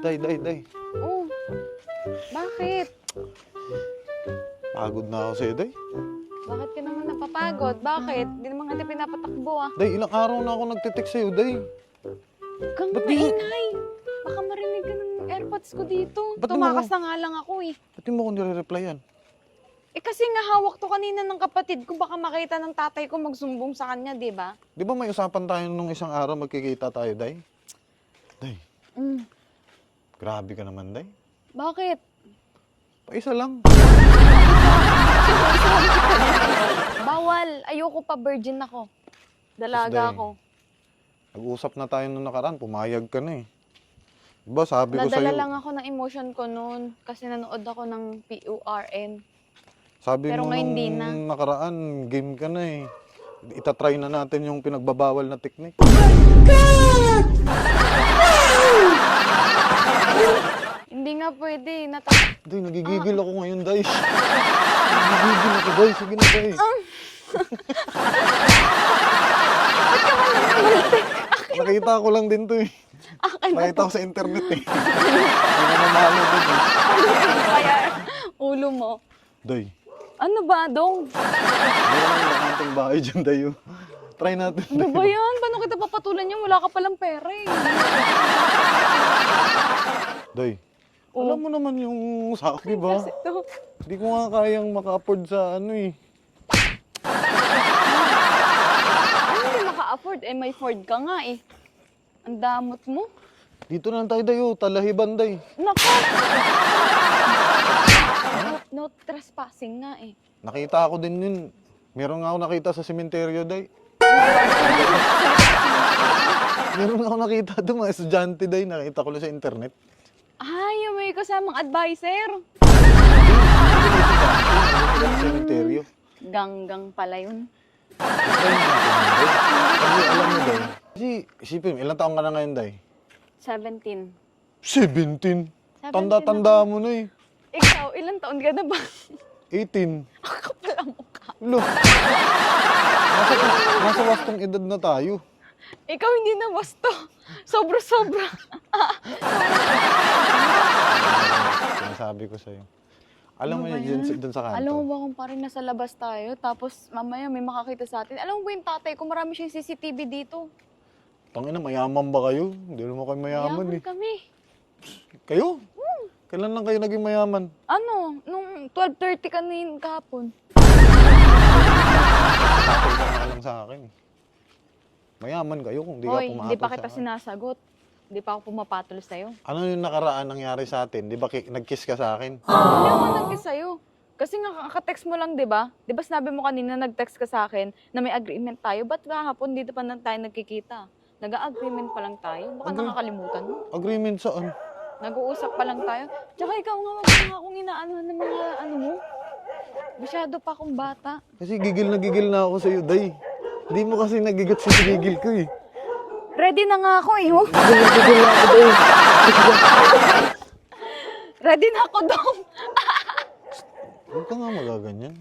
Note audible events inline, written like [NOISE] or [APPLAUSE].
Day, day, day. Oh. Bakit? Pagod na ako sa'yo, day. Bakit ka naman napapagod? Bakit? Hindi naman kita pinapatakbo ah. Day, ilang araw na ako nagtitext sa'yo, day. Kang Ba't di- maingay. Baka marinig ka ng airpods ko dito. Ba't di mo Tumakas na nga lang ako eh. Ba't di mo ko nire-replyan? Eh kasi nga hawak to kanina ng kapatid ko. Baka makita ng tatay ko magsumbong sa kanya, di ba? Di ba may usapan tayo nung isang araw magkikita tayo, day? Day, Mm. Grabe ka naman, day. Bakit? Paisa lang. Bawal. Ayoko pa virgin ako. Dalaga Day. ako. Nag-usap na tayo nung nakaraan, pumayag ka na eh. Diba, sabi ko Nadala sa'yo, lang ako ng emotion ko noon kasi nanood ako ng PURN. sabi pero mo ngayon nung di na. nakaraan, game ka na eh. Itatry na natin yung pinagbabawal na technique. Nga pwede. Nata Day, nagigigil ako ngayon, Day. [LAUGHS] nagigigil ako, Day. Sige na, Day. [LAUGHS] Nakita ko lang din to eh. Akin na Nakita ko sa internet eh. Hindi na mamalo din eh. ulo mo. Day, Ano ba, dong? meron lang ating bahay dyan, Day. oh. Try natin. Ano ba yan? Paano kita papatulan yan? Wala ka palang pera eh. Day. Alam mo naman yung sa akin, di ba? Kasi to. Hindi ko nga kayang maka-afford sa ano eh. Ano hindi maka-afford? Eh, may Ford ka nga eh. Ang damot mo. Dito na lang tayo, Day. oh. Talahiban, Day. Nako! [LAUGHS] No, trespassing nga eh. Nakita ako din yun. Meron nga ako nakita sa sementeryo, Day. [LAUGHS] Meron ako nakita doon, mga estudyante, Day. Nakita ko lang sa internet. Ay, yung may kasamang advisor. Sementeryo. Ganggang pala yun. Kasi alam mo, Day. Kasi, isipin mo, ilang taong ka na ngayon, Day? 17. 17. Tanda-tanda mo na eh. Ikaw, ilang taon ka na ba? 18. Ako pala mukha. Lo. Nasa, nasa wastong edad na tayo. Ikaw hindi na wasto. Sobra-sobra. Sinasabi ko sa'yo. Alam Ano mo ba yun, yan? dun sa kanto. Alam mo ba kung parang nasa labas tayo, tapos mamaya may makakita sa atin. Alam mo ba yung tatay ko, marami siyang CCTV dito. Tangina, mayaman ba kayo? Hindi naman kayo mayaman eh. kami. Kayo? Kailan lang kayo naging mayaman? Ano, nung 12.30 kanin kahapon. Tapos ka nga lang sa akin. Mayaman kayo kung di ka Hoy, pumatol hindi pa sa kita akin. sinasagot. Hindi pa ako pumapatol sa'yo. Ano yung nakaraan nangyari sa atin? Di ba ki- nag-kiss ka sa akin? Hindi ako nag-kiss sa'yo. Kasi nga, kaka-text mo lang, di ba? Di ba sinabi mo kanina, nag-text ka sa akin na may agreement tayo. Ba't kahapon dito pa nang tayo nagkikita? Nag-agreement pa lang tayo. Baka Agree- nakakalimutan mo. Agreement saan? Nag-uusap pa lang tayo. Tsaka ikaw nga, wag mo nga akong inaano ng mga ano mo. Masyado pa akong bata. Kasi gigil na gigil na ako sa'yo, Day. Hindi mo kasi nagigit sa gigil ko eh. Ready na nga ako eh, oh. Gigil na ako, Day. Ready na ako, Dong. Huwag ka nga magaganyan.